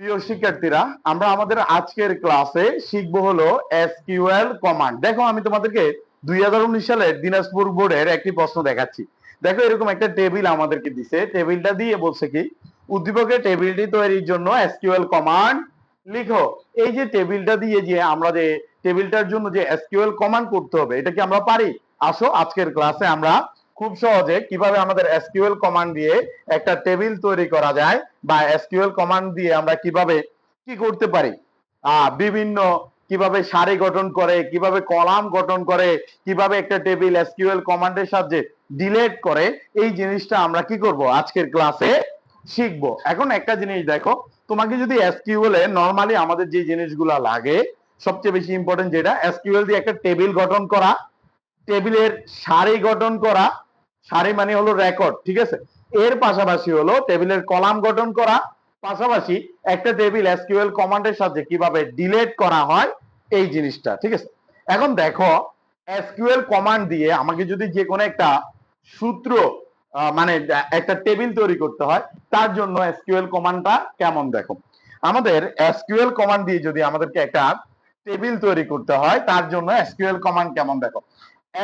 প্রিয় শিক্ষার্থীরা, আমরা আমাদের আজকের ক্লাসে শিখব হলো এসকিউএল কমান্ড। দেখো, আমি তোমাদেরকে দুই সালের দিনাজপুর বোর্ডের একটি প্রশ্ন দেখাচ্ছি। দেখো, এরকম একটা টেবিল আমাদেরকে দিছে। টেবিলটা দিয়ে বলছে কি, উদ্দীপকের টেবিলটি তৈরির জন্য এসকিউএল কমান্ড লিখো। এই যে টেবিলটা দিয়ে যে আমরা যে টেবিলটার জন্য যে এসকিউএল কমান্ড করতে হবে, এটা কি আমরা পারি? আসো, আজকের ক্লাসে আমরা খুব সহজে কীভাবে আমাদের এসকিউএল কমান্ড দিয়ে একটা টেবিল তৈরি করা যায় বা এসকিউএল কমান্ড দিয়ে আমরা কীভাবে কি করতে পারি? বিভিন্ন কীভাবে সারি গঠন করে, কীভাবে কলাম গঠন করে, কীভাবে একটা টেবিল এসকিউএল কমান্ডের সাহায্যে ডিলেট করে, এই জিনিসটা আমরা কি করব? আজকের ক্লাসে শিখব। এখন একটা জিনিস দেখো, তোমাকে যদি এসকিউএল এ নরমালি আমাদের যে জিনিসগুলো লাগে, সবচেয়ে বেশি ইম্পর্টেন্ট যেটা, এসকিউএল দিয়ে একটা টেবিল গঠন করা টেবিলের সারি গঠন করা সারি মানে হলো রেকর্ড ঠিক আছে? এর পাশাপাশি হলো টেবিলের কলাম গঠন করা, পাশাপাশি একটা টেবিল এসকিউএল কমান্ডের সাথে কীভাবে ডিলেট করা হয়, এই জিনিসটা, ঠিক আছে? এখন দেখো এসকিউএল কমান্ড দিয়ে আমাকে যদি যে কোনো একটা সূত্র মানে একটা টেবিল তৈরি করতে হয়, তার জন্য এসকিউএল কমান্ডটা কেমন দেখো? আমাদের এসকিউএল কমান্ড দিয়ে যদি আমাদেরকে একটা টেবিল তৈরি করতে হয়, তার জন্য এসকিউএল কমান্ড কেমন দেখো?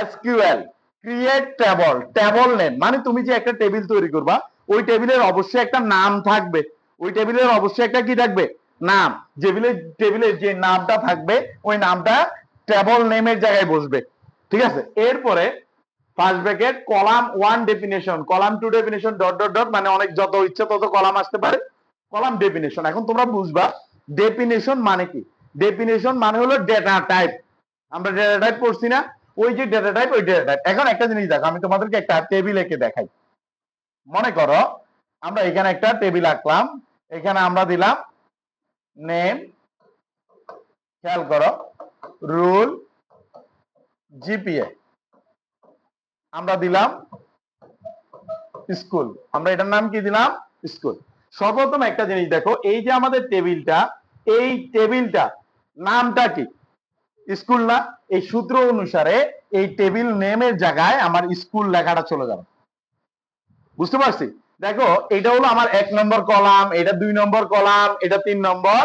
SQL create table table name মানে তুমি যে একটা টেবিল তৈরি করবা, ওই টেবিলের অবশ্যই একটা নাম থাকবে। ওই টেবিলের অবশ্যই একটা কি থাকবে? নাম। টেবিলের টেবিলের যে নামটা থাকবে, ওই নামটা টেবল নেমের জায়গায় বসবে। ঠিক আছে? এরপরে first bracket column one definition column two definition dot dot dot মানে অনেক যত ইচ্ছে তত কলাম আসতে পারে। কলাম ডেফিনেশন এখন তোমরা বুঝবা ডেফিনেশন মানে কি? ডেফিনেশন মানে হলো ডেটা টাইপ আমরা ডেটা টাইপ পড়ছি না। ওই যে ডেটা টাইপ ওই ডেটা টাইপ এখন একটা জিনিস দেখো, আমি তোমাদেরকে একটা টেবিল এঁকে দেখাই। মনে করো, আমরা এখানে একটা টেবিল আঁকলাম, এখানে আমরা দিলাম নেম খেয়াল করো রুল জিপিএ আমরা দিলাম স্কুল আমরা এটার নাম কি দিলাম? স্কুল সর্বপ্রথম একটা জিনিস দেখো, এই যে আমাদের টেবিলটা এই টেবিলটা নামটা কি? স্কুল না, এই সূত্র অনুসারে এই টেবিল নেমের জায়গায় আমার স্কুল লেখাটা চলে যাবে। বুঝতে পারছি? দেখো, এটা হলো আমার এক নম্বর কলাম, এটা দুই নম্বর কলাম, এটা তিন নম্বর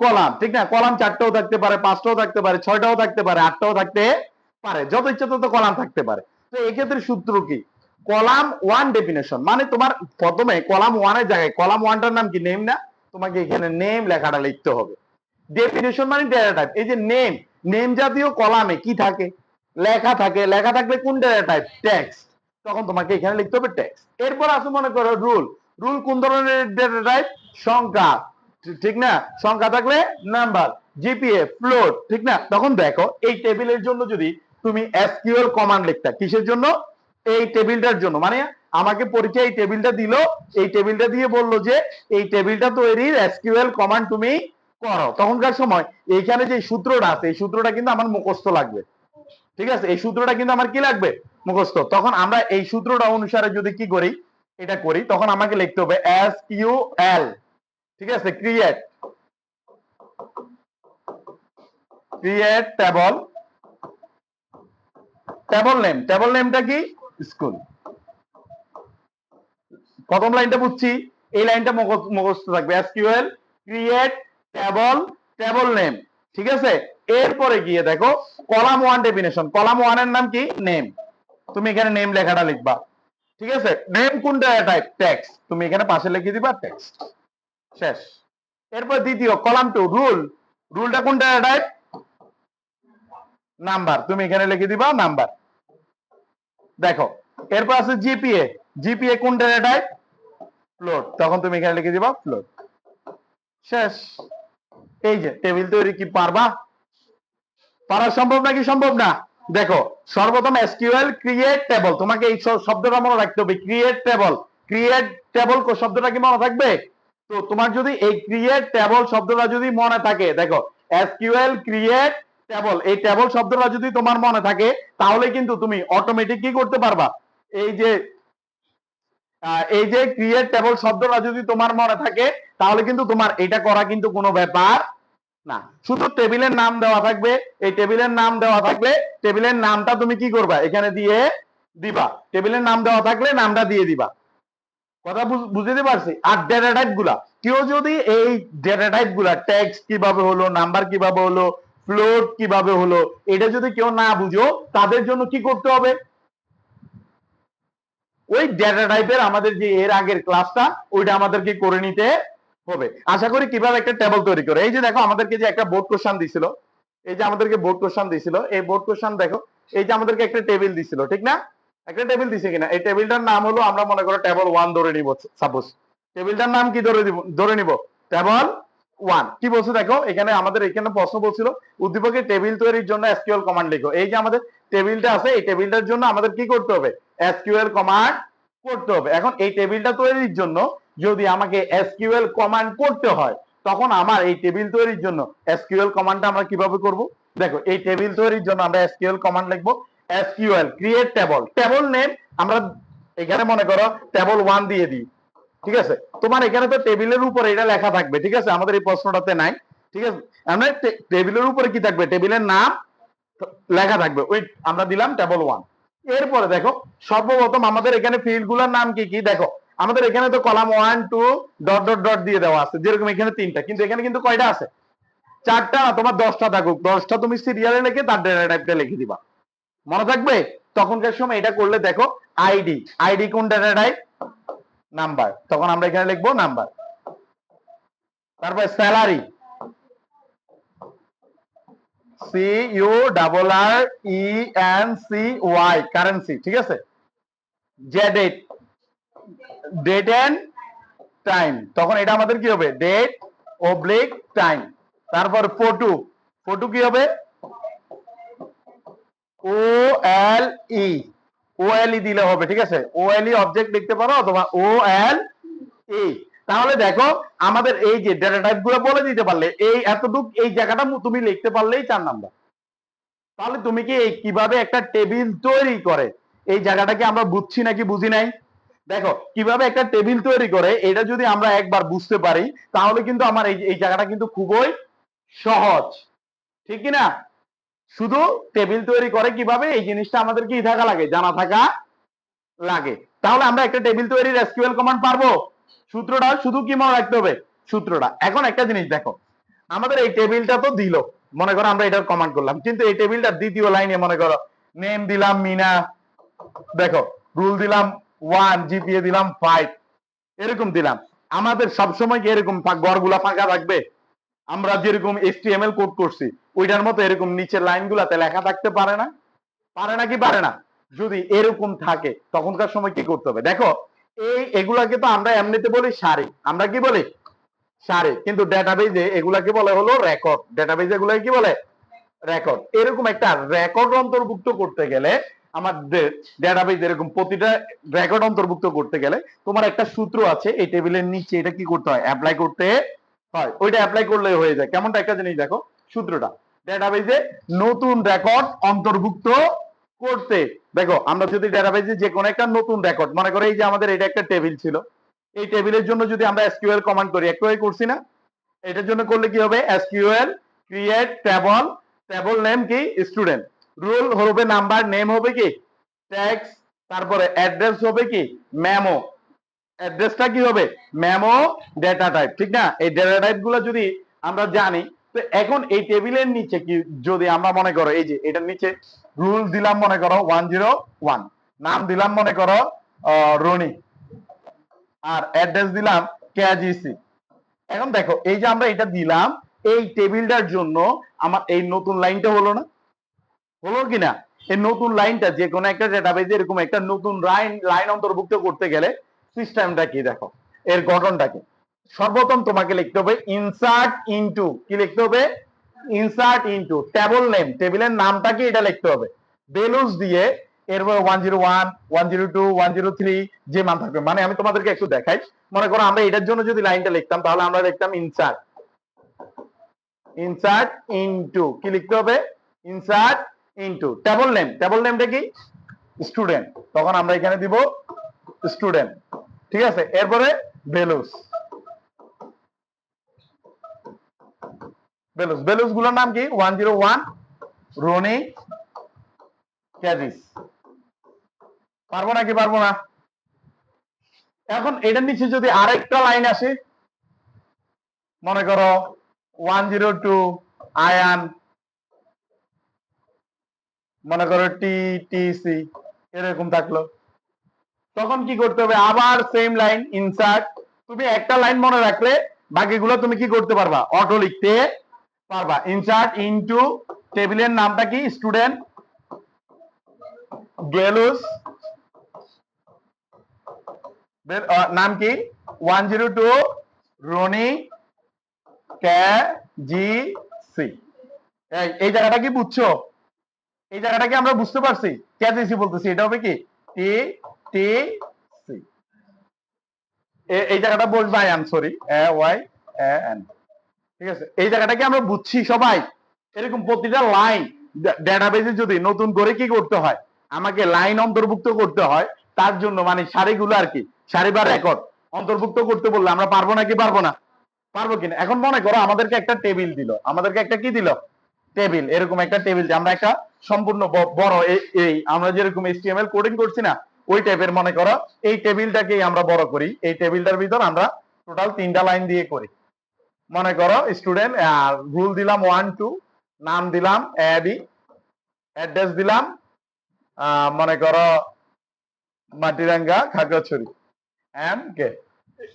কলাম, ঠিক না? কলাম চারটাও থাকতে পারে, পাঁচটাও থাকতে পারে, ছয়টাও থাকতে পারে, আটটাও থাকতে পারে, যত ইচ্ছা তত কলাম থাকতে পারে। তো এক্ষেত্রে সূত্র কি? কলাম ওয়ান ডেফিনেশন মানে তোমার প্রথমে কলাম ওয়ানের জায়গায়, কলাম ওয়ানটার নাম কি? নেম না? তোমাকে এখানে নেম লেখাটা লিখতে হবে। ডেফিনেশন মানে ডেটা টাইপ এই যে নেম নেম জাতীয় কলামে কি থাকে? লেখা থাকে। লেখা থাকলে কোন ডেটা টাইপ টেক্সট তখন তোমাকে এখানে লিখতে হবে টেক্সট এরপর আসো মনে করো রুল রুল কোন ধরনের ডেটা টাইপ সংখ্যা। ঠিক- না? সংখ্যা থাকলে নাম্বার জিপিএ ফ্লোট ঠিক না? তখন দেখো এই টেবিলের জন্য যদি তুমি এসকিউএল কমান্ড লিখতা, কিসের জন্য? এই টেবিলটার জন্য। মানে আমাকে পরীক্ষায় এই টেবিলটা দিল। এই টেবিলটা দিয়ে বলল যে এই টেবিলটা তৈরির এসকিউএল কমান্ড তুমি করো। তখনকার সময় এইখানে যে সূত্রটা আছে, এই সূত্রটা কিন্তু আমার মুখস্থ লাগবে। ঠিক আছে? এই সূত্রটা কিন্তু আমার কি লাগবে? মুখস্থ। তখন আমরা এই সূত্রটা অনুসারে যদি কি করি, এটা করি, তখন আমাকে লিখতে হবে এস কিউ এল ঠিক আছে? Create create table table name table নেমটা কি? স্কুল প্রথম লাইনটা বুঝছি। এই লাইনটা মুখস্থ থাকবে। SQL create table table name ঠিক আছে? এরপরে গিয়ে দেখো কলাম ওয়ান ডেফিনেশন কলাম ওয়ানের নাম কি? নেম তুমি এখানে নেম লেখাটা লিখবা, ঠিক আছে? নেম কোনটা? টাইপ টেক্সট তুমি এখানে পাশে লিখে দিবা টেক্সট শেষ। এরপর দ্বিতীয় কলাম টু রুল রুলটা কোনটা? টাইপ নাম্বার তুমি এখানে লিখে দিবা নাম্বার দেখো, এরপর আছে জিপিএ জিপিএ কোন ডেটা টাইপ ফ্লোট তখন তুমি এখানে লিখে দিবা ফ্লোট শেষ। এই যে টেবিল তৈরি কি পারবা? পারা সম্ভব নাকি সম্ভব না? দেখো, সর্বপ্রথম এসকিউএল ক্রিয়েট টেবল তোমাকে এই শব্দটা মনে রাখতে হবে ক্রিয়েট টেবল ক্রিয়েট টেবল শব্দটা কি মনে থাকবে? তো তোমার যদি এই ক্রিয়েট টেবল শব্দটা যদি মনে থাকে, দেখো এসকিউএল ক্রিয়েট টেবল এই টেবল শব্দটা যদি তোমার মনে থাকে, তাহলে কিন্তু তুমি অটোমেটিক কি করতে পারবা? এই যে এই যে ক্রিয়েট টেবল শব্দটা যদি তোমার মনে থাকে, তাহলে কিন্তু তোমার এটা করা কিন্তু কোনো ব্যাপার না। শুধু টেবিলের নাম দেওয়া থাকবে। এই টেবিলের নাম দেওয়া থাকলে টেবিলের নামটা তুমি কি করবা? এখানে দিয়ে দিবা। টেবিলের নাম দেওয়া থাকলে নামটা দিয়ে দিবা। কথা বুঝ- বুঝতে পারছি? আর ডেটা টাইপগুলা। কেউ যদি এই ডেটা টাইপগুলা ট্যাক্স কীভাবে হলো নাম্বার কীভাবে হলো ফ্লোট কীভাবে হলো, এটা যদি কেউ না বুঝো, তাদের জন্য কি করতে হবে? ওই ডেটা টাইপের আমাদের যে এর আগের ক্লাসটা ওইটা আমাদেরকে করে নিতে হবে। আশা করি কীভাবে একটা টেবিল তৈরি করে? এই যে দেখো, আমাদেরকে যে একটা বোর্ড কোশ্চান দিছিল, এই যে আমাদেরকে বোর্ড কোশ্চান দিছিল, এই বোর্ড কোশ্চান দেখো, এই যে আমাদেরকে একটা টেবিল দিছিল, ঠিক না? একটা টেবিল দিছে কিনা? এই টেবিলটার নাম হলো, আমরা মনে করো টেবিল ওয়ান ধরে নিব সাপোজ টেবিলটার নাম কি ধরে দিব, ধরে নিব? টেবিল ওয়ান কি বলছে দেখো, এখানে আমাদের এখানে প্রশ্ন বলছিল, উদ্দীপকের টেবিল তৈরির জন্য এসকিউএল কমান্ড লিখো। এই যে আমাদের টেবিলটা আছে, এই টেবিলটার জন্য আমাদের কি করতে হবে? এসকিউএল কমান্ড করতে হবে। এখন এই টেবিলটা তৈরির জন্য যদি আমাকে এসকিউএল কমান্ড করতে হয়, তখন আমার এই টেবিল তৈরির জন্য এসকিউএল কমান্ডটা আমরা কীভাবে করব? দেখো, এই টেবিল তৈরির জন্য আমরা এসকিউএল কমান্ড লিখব। SQL create table table name আমরা এখানে মনে করো টেবল ওয়ান দিয়ে দিই। ঠিক আছে? তোমার এখানে তো টেবিলের উপরে এটা লেখা থাকবে। ঠিক আছে? আমাদের এই প্রশ্নটাতে নাই। ঠিক আছে? আমরা টেবিলের উপরে কি থাকবে? টেবিলের নাম লেখা থাকবে। ওই, আমরা দিলাম টেবল ওয়ান এরপরে দেখো, সর্বপ্রথম আমাদের এখানে ফিল্ডগুলোর নাম কি কি? দেখো, আমাদের এখানে তো column one two dot dot dot দিয়ে দেওয়া আছে, যেরকম এখানে তিনটা, কিন্তু এখানে কিন্তু কয়টা আছে? চারটা, তোমার দশটা থাকুক, দশটা তুমি সিরিয়ালে লিখে তার ডেটা টাইপটা লিখে দিবা। মনে থাকবে? তখনকার সময় এটা করলে দেখো আইডি আইডি কোন ডেটা টাইপ নাম্বার তখন আমরা এখানে লিখব নাম্বার তারপর salary C U double R E N C Y currency ঠিক আছে? যে ডেট ডেট এন্ড টাইম তখন এটা আমাদের কি হবে? ডেট ওবলিক টাইম তারপর ফটো ফটো কি হবে? ও এল ই ও এল ই দিলে হবে, ঠিক আছে? ও এল ই অবজেক্ট লিখতে পারো অথবা ও এল ই তাহলে দেখো আমাদের এই যে ডেটা টাইপগুলো বলে দিতে পারলে, এই এতটুক, এই জায়গাটা তুমি লিখতে পারলেই চার নাম্বার তাহলে তুমি কি এই কীভাবে একটা টেবিল তৈরি করে? এই জায়গাটাকে আমরা বুঝছি নাকি বুঝি নাই? দেখো, কীভাবে একটা টেবিল তৈরি করে, এটা যদি আমরা একবার বুঝতে পারি, তাহলে কিন্তু আমার এই এই জায়গাটা কিন্তু খুবই সহজ। ঠিক না? শুধু টেবিল তৈরি করে কীভাবে, এই জিনিসটা আমাদের কি থাকা লাগে, জানা থাকা লাগে। তাহলে আমরা একটা টেবিল তৈরির এসকিউএল কমান্ড পারব? সূত্রটা শুধু কি মনে রাখতে হবে? সূত্রটা। এখন একটা জিনিস দেখো, আমাদের এই টেবিলটা তো দিল। মনে করো আমরা এটার কমান্ড করলাম, কিন্তু এই টেবিলটা দ্বিতীয় লাইনে মনে করো নেম দিলাম মিনা, দেখো রুল দিলাম ওয়ান জিপিএ দিলাম ফাইভ এরকম দিলাম। আমাদের সবসময় কি এরকম ঘরগুলা ফাঁকা থাকবে? আমরা যেরকম এসটিএমএল কোড করছি, ওইটার মতো এরকম নিচের লাইনগুলাতে লেখা থাকতে পারে না? পারে না কি পারে না? যদি এরকম থাকে, তখনকার সময় কি করতে হবে? দেখো এই এগুলাকে তো আমরা এমনিতে বলি সারি। আমরা কি বলি? সারি। কিন্তু ডেটাবেজে এগুলাকে বলে হলো রেকর্ড ডেটাবেজ এগুলাকে কি বলে? রেকর্ড এরকম একটা রেকর্ড অন্তর্ভুক্ত করতে গেলে আমার ডেটাবেজ এরকম প্রতিটা রেকর্ড অন্তর্ভুক্ত করতে গেলে তোমার একটা সূত্র আছে, এই টেবিলের নিচে এটা কি করতে হয়? অ্যাপ্লাই করতে হয়। ওইটা অ্যাপ্লাই করলে হয়ে যায়। কেমনটা একটা জিনিস দেখো, সূত্রটা। ডেটাবেজে নতুন রেকর্ড অন্তর্ভুক্ত করতে। দেখো, আমরা যদি ডেটাবেজে যে কোনো একটা নতুন রেকর্ড মনে করো এই যে আমাদের এটা একটা টেবিল ছিল, এই টেবিলের জন্য যদি আমরা এসকিউএল কমান্ড করি একটু করছি না। এটার জন্য করলে কি হবে? SQL create table table name কি? স্টুডেন্ট রুল হবে নাম্বার নেম হবে কি? ট্যাক্স তারপরে অ্যাড্রেস হবে কি? মেমো অ্যাড্রেসটা কি হবে? মেমো ডেটা টাইপ ঠিক না? এই ডেটা টাইপগুলো যদি আমরা জানি তো এখন এই টেবিলের নিচে কি যদি আমরা মনে করো, এই যে এটার নিচে রুল দিলাম মনে করো ওয়ান জিরো ওয়ান, নাম দিলাম মনে করো রনি, আর অ্যাড্রেস দিলাম কেজিসি এখন দেখো, এই যে আমরা এটা দিলাম, এই টেবিলটার জন্য আমার এই নতুন লাইনটা হলো না? হলো কিনা এই নতুন লাইনটা যে কোনো একটা ডেটাবেজে এরকম একটা নতুন লাইন লাইন অন্তর্ভুক্ত করতে গেলে সিস্টেমটা কি দেখো, এর গঠনটা কি? সর্বপ্রথম তোমাকে লিখতে হবে ইনসার্ট ইনটু কি লিখতে হবে? ইনসার্ট ইনটু টেবল নেম টেবিলের নামটা কি? এটা লিখতে হবে। বেলুস দিয়ে এরপর one zero one one zero two one zero three যে মান থাকবে। মানে আমি তোমাদেরকে একটু দেখাই। মনে করো আমরা এটার জন্য যদি লাইনটা লিখতাম, তাহলে আমরা লিখতাম ইনসার্ট ইনসার্ট ইনটু কি লিখতে হবে? Insert into table name table নেমটা কি? স্টুডেন্ট তখন আমরা এখানে দিব স্টুডেন্ট ঠিক আছে? এরপরে ভ্যালুস ভ্যালুস ভ্যালুসগুলোর নাম কি? ওয়ান জিরো ওয়ান রনি ক্যাজিস পারব নাকি পারব না? এখন এটার নিচে যদি আরেকটা লাইন আসে, মনে করো ওয়ান জিরো টু আয়ান মনে করো টি টি সি এরকম থাকল। তখন কি করতে হবে? আবার সেম লাইন ইনসার্ট তুমি একটা লাইন মনে রাখলে, বাকিগুলো তুমি কি করতে পারবা? অটো লিখতে পারবা। ইনসার্ট ইনটু টেবিলের নামটা কি? স্টুডেন্ট গেলুস নাম কি? One zero two Roni K G C এই জায়গাটা কি বুঝছ? এই জায়গাটা কি আমরা বুঝতে পারছি? কে জি সি বলতেছি। এটা হবে কি? টি টি সি এই জায়গাটা বলব I sorry A Y A N ঠিক আছে? এই জায়গাটা কি আমরা বুঝছি সবাই? এরকম প্রতিটা লাইন ডেটাবেজে যদি নতুন করে কি করতে হয়? আমাকে লাইন অন্তর্ভুক্ত করতে হয় তার জন্য মানে সারিগুলো আর কি সারি বা রেকর্ড অন্তর্ভুক্ত করতে বললে আমরা পারব নাকি পারব না? পারব কিনা? এখন মনে করো আমাদেরকে একটা টেবিল দিল। আমাদেরকে একটা কি দিল? টেবিল এরকম একটা টেবিল আমরা একটা সম্পূর্ণ বড় এই- এই আমরা যেরকম এইচটিএমএল কোডিং করছি না ওই টাইপের মনে করো এই টেবিলটাকেই আমরা বড় করি। এই টেবিলটার ভিতর আমরা টোটাল তিনটা লাইন দিয়ে করি। মনে করো স্টুডেন্ট রুল দিলাম ওয়ান টু নাম দিলাম এ বি অ্যাড্রেস দিলাম মনে করো, মাটিরাঙ্গা, খাগড়াছড়ি এম কে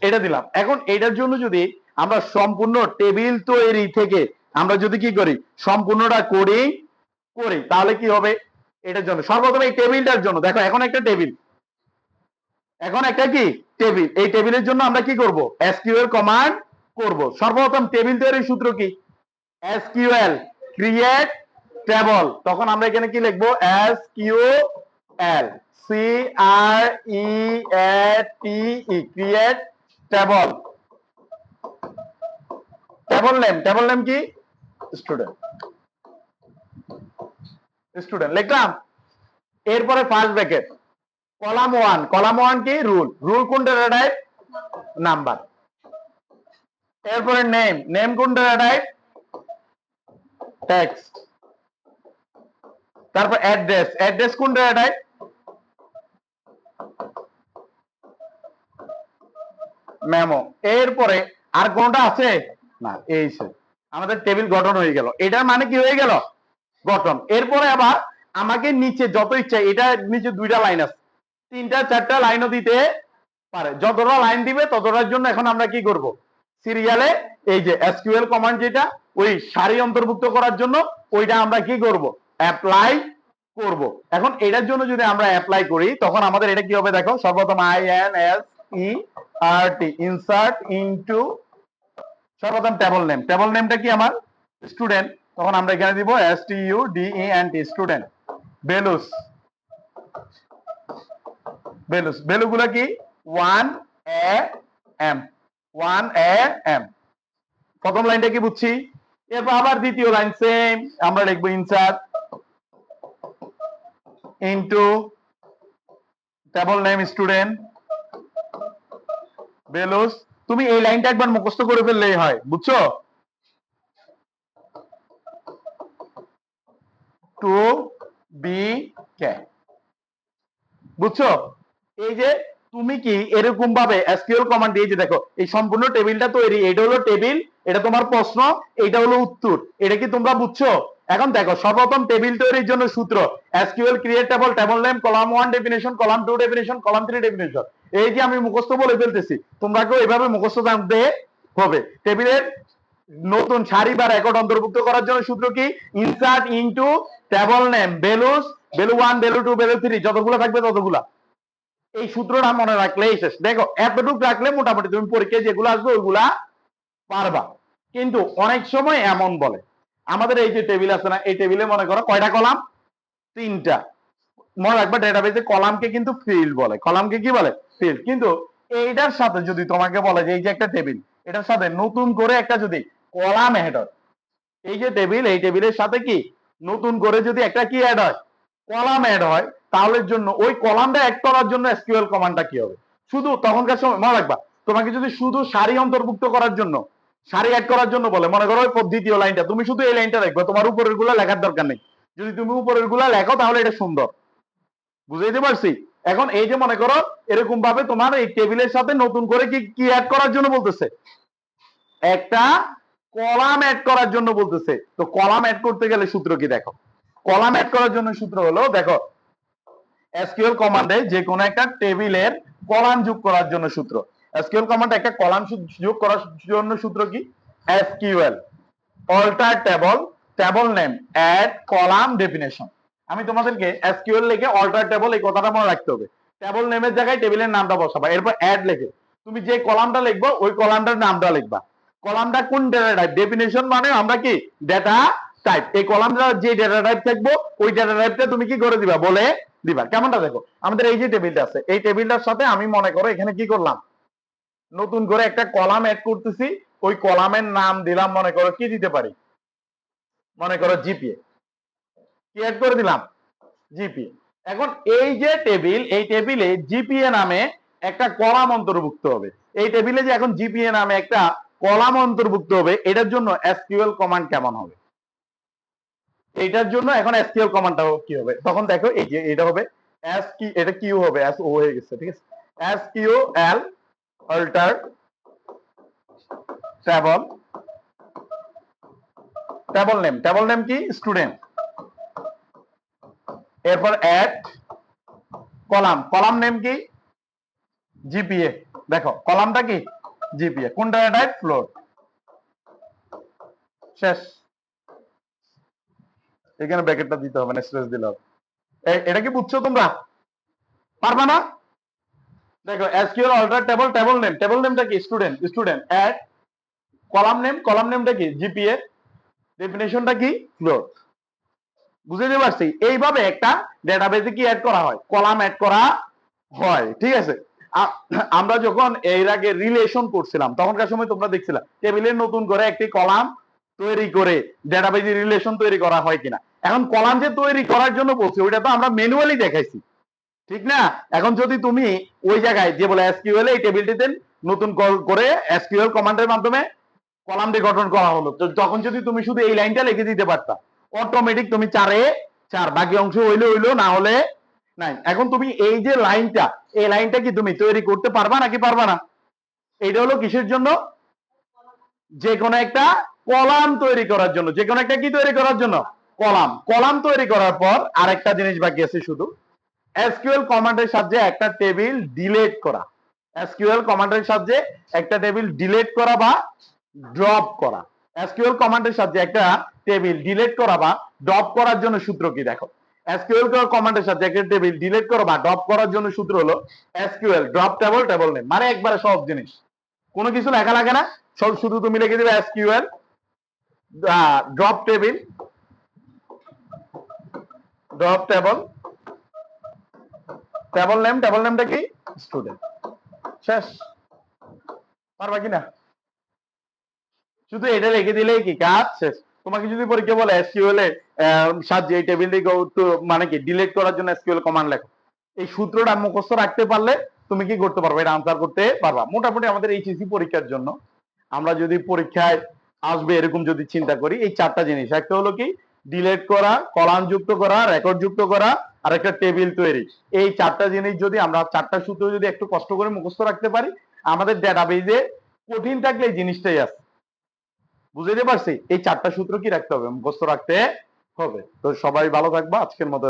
এটা দিলাম। এখন এটার জন্য যদি আমরা সম্পূর্ণ টেবিল তৈরি থেকে আমরা যদি কি করি, সম্পূর্ণটা করি করি, তাহলে কি হবে? এটার জন্য। সর্বপ্রথম এই টেবিলটার জন্য। দেখো, এখন একটা টেবিল। এখন একটা কি? টেবিল। এই টেবিলের জন্য আমরা কি করব? এসকিউএল কমান্ড করব। সর্বপ্রথম টেবিল তৈরির সূত্র কি? এসকিউএল ক্রিয়েট টেবল তখন আমরা এখানে কি লিখব? SQL C R E A T E create table table name table name কি? স্টুডেন্ট স্টুডেন্ট লিখলাম? এরপরে first bracket column one column one কি? রুল রুল কোনটা টাইপ নাম্বার এরপরে নেম নেম কোনটা টাইপ টেক্সট তারপর অ্যাড্রেস অ্যাড্রেস কোনটা type memo এরপরে আর কোনটা আছে? না, এই আমাদের টেবিল গঠন হয়ে গেল। এটার মানে কি হয়ে গেল? গঠন। এরপরে আবার আমাকে নিচে যত ইচ্ছা, এটা নিচে দুইটা লাইন আছে। তিনটা, চারটা লাইনও দিতে পারে। যতটা লাইন দিবে, ততটার জন্য এখন আমরা কি করব? সিরিয়ালে এই যে এসকিউএল কমান্ড যেটা, ওই সারি অন্তর্ভুক্ত করার জন্য ওইটা আমরা কি করব? অ্যাপ্লাই করব। এখন এটার জন্য যদি আমরা অ্যাপ্লাই করি, তখন আমাদের এটা কি হবে দেখো? সর্বপ্রথম I N S E R T insert into সর্বপ্রথম টেবল নেম টেবল নেমটা কি আমার? স্টুডেন্ট তখন আমরা এখানে দিব S T U D E N T student values values বেলুগুলো কি? One A M one A M প্রথম লাইনটা কি বুঝছি? এরপর আবার দ্বিতীয় লাইন সেম আমরা লিখব insert into table name student values তুমি এই লাইনটা একবার মুখস্থ করে ফেললেই হয়, বুঝছ? টু বি কে বুঝছ? এই যে তুমি কি এরকম ভাবে এসকিউএল কমান্ড দিয়ে যে দেখো, এই সম্পূর্ণ টেবিলটা তৈরি, এটা হলো টেবিল এটা তোমার প্রশ্ন এটা হলো উত্তর। এটা কি তোমরা বুঝছ? এখন দেখো, সর্বপ্রথম টেবিল তৈরির জন্য সূত্র SQL create table table name column one definition column two definition column three definition এই যে আমি মুখস্থ বলে ফেলতেছি, তোমরাকেও এভাবে মুখস্থ জানতে হবে। টেবিলের নতুন সারি বা রেকর্ড অন্তর্ভুক্ত করার জন্য সূত্র কি? Insert into table name values value one value two value three যতগুলো থাকবে ততগুলা। এই সূত্রটা মনে রাখলেই শেষ। দেখো, এতটুকু রাখলে মোটামুটি তুমি পরীক্ষায় যেগুলো আসবে, ওইগুলা পারবা। কিন্তু অনেক সময় এমন বলে, আমাদের এই যে টেবিল আছে না, এই টেবিলে মনে করো কয়টা কলাম? তিনটা। মনে রাখবা ডেটাবেসে কলামকে কিন্তু ফিল্ড বলে। কলামকে কি বলে? ফিল্ড কিন্তু এইটার সাথে যদি তোমাকে বলে যে, এই যে একটা টেবিল এটার সাথে নতুন করে একটা যদি কলাম অ্যাড হয়, এই যে টেবিল এই টেবিলের সাথে কি নতুন করে যদি একটা কি অ্যাড হয়, কলাম অ্যাড হয় তাহলে জন্য, ওই কলামটা অ্যাড করার জন্য এসকিউএল কমান্ডটা কি হবে? শুধু তখনকার সময়, মনে রাখবা, তোমাকে যদি শুধু সারি অন্তর্ভুক্ত করার জন্য, সারি অ্যাড করার জন্য বলে, মনে করো ওই দ্বিতীয় লাইনটা তুমি শুধু এই লাইনটা লিখবে তোমার উপরেরগুলা লেখার দরকার নেই। যদি তুমি উপরেরগুলা লেখো, তাহলে এটা সুন্দর। বুঝাইতে পারছি? এখন এই যে মনে করো এরকম ভাবে তোমার এই টেবিলের সাথে নতুন করে কি কি অ্যাড করার জন্য বলতেছে? একটা কলাম অ্যাড করার জন্য বলতেছে। তো কলাম অ্যাড করতে গেলে সূত্র কি দেখো? কলাম অ্যাড করার জন্য সূত্র হলো, দেখো এসকিউএল কমান্ডে যে কোনো একটা টেবিলের কলাম যোগ করার জন্য সূত্র। এসকিউএল কমান্ডে একটা কলাম যোগ করার জন্য সূত্র কি? SQL alter table table name add column definition আমি তোমাদেরকে এসকিউএল লিখে অল্টার টেবল এই কথাটা মনে রাখতে হবে। টেবল নেমের জায়গায় টেবিলের নামটা বসাবা, এরপর অ্যাড লিখে। তুমি যে কলামটা লিখব, ওই কলামটার নামটা লিখবা। কলামটা কোন ডেটা টাইপ ডেফিনেশন মানে আমরা কি? ডেটা টাইপ এই কলামটা যে ডেটা টাইপ থাকব, ওই ডেটা টাইপটা তুমি কি করে দিবা? বলে দিবা কেমনটা দেখো? আমাদের এই যে টেবিলটা আছে, এই টেবিলটার সাথে আমি মনে করো এখানে কি করলাম? নতুন করে একটা কলাম অ্যাড করতেছি, ওই কলামের নাম দিলাম মনে করো কি দিতে পারি? মনে করো জিপিএ কি অ্যাড করে দিলাম? জিপিএ এখন এই যে টেবিল, এই টেবিলে জিপিএ নামে একটা কলাম অন্তর্ভুক্ত হবে। এই টেবিলে যে এখন জিপিএ নামে একটা কলাম অন্তর্ভুক্ত হবে, এটার জন্য এসকিউএল কমান্ড কেমন হবে? এইটার জন্য এখন এসকিউএল কমান্ডটা কি হবে? তখন দেখো এই যে এটা হবে এস কি এটা কিউ হবে এস ও হয়ে গেছে, ঠিক আছে? S Q L alter table table name table name কি? স্টুডেন্ট এরপর অ্যাড কলাম কলাম নেম কি? জিপিএ দেখো কলামটা কি? জিপিএ কোন ডেটা টাইপ ফ্লোর শেষ। এখানে ব্র্যাকেটটা দিতে হবে না স্পেস দিলে হবে এটা কি বুঝছ তোমরা? পারবা না? দেখো SQL alter table table name table নেমটা কি? Student student add column name column নেমটা কি? জিপিএ ডেফিনেশনটা কি? ফ্লোর বুঝতে পারছি? এইভাবে একটা ডেটাবেসে কি অ্যাড করা হয়? কলাম অ্যাড করা হয়, ঠিক আছে? আমরা যখন এর আগে রিলেশন করছিলাম, তখনকার সময় তোমরা দেখছিলাম টেবিলের নতুন করে একটি কলাম তৈরি করে ডেটাবেজে রিলেশন তৈরি করা হয় কিনা। এখন কলাম যে তৈরি করার জন্য বলছি, ওইটা তো আমরা ম্যানুয়ালি দেখাইছি। ঠিক না? এখন যদি তুমি ওই জায়গায় যে বলে এসকিউএল এই টেবিলটিতে নতুন কল- করে এসকিউএল কমান্ডের মাধ্যমে কলামটি গঠন করা হলো। তো তখন যদি তুমি শুধু এই লাইনটা লিখে দিতে পারতা অটোমেটিক তুমি চারে চার, বাকি অংশ হইলে হইল, না হলে নাই। এখন তুমি এই যে লাইনটা, এই লাইনটা কি তুমি তৈরি করতে পারবা নাকি পারবা না? এইটা হলো কিসের জন্য? যে কোনো একটা কলাম তৈরি করার জন্য। যে কোনো একটা কি তৈরি করার জন্য? কলাম। কলাম তৈরি করার পর আরেকটা জিনিস বাকি আছে শুধু। এসকিউএল কমান্ডের সাহায্যে একটা টেবিল ডিলেট করা। এসকিউএল কমান্ডের সাহায্যে একটা টেবিল ডিলেট করা বা ড্রপ করা। এসকিউএল কমান্ডের সাহায্যে একটা টেবিল ডিলেট করা বা ড্রপ করার জন্য সূত্র কি দেখো? এসকিউএল কমান্ডের সাহায্যে একটা টেবিল ডিলেট করা বা ড্রপ করার জন্য সূত্র হলো SQL drop table table name মানে একবারে সব জিনিস। কোনো কিছু লেখা লাগে না। সব শুধু তুমি লিখে দিবে SQL drop table drop table table name table নেমটা কি? স্টুডেন্ট শেষ। পারবা কি না শুধু এটা লিখে কি? কাজ শেষ। তোমাকে যদি পরীক্ষা বলে এসকিউএল এ টেবিলটি মানে কি ডিলিট করার জন্য এসকিউএল কমান্ড লেখো। এই সূত্রটা মুখস্থ রাখতে পারলে তুমি কি করতে পারবে? এটা আনসার করতে পারবা। মোটামুটি আমাদের এইচএসসি পরীক্ষার জন্য। আমরা যদি পরীক্ষায় আসবে এরকম যদি চিন্তা করি, এই চারটা জিনিস। একটা হলো কি ডিলেট করা, কলাম যুক্ত করা রেকর্ড যুক্ত করা, আর একটা টেবিল তৈরি। এই চারটা জিনিস যদি আমরা, চারটা সূত্র যদি একটু কষ্ট করে মুখস্থ রাখতে পারি, আমাদের ডেটাবেজে কঠিন থাকলে এই জিনিসটাই আছে। বুঝতে পারছি? এই চারটা সূত্র কি রাখতে হবে? মুখস্থ রাখতে হবে। তো সবাই ভালো থাকবা, আজকের মতো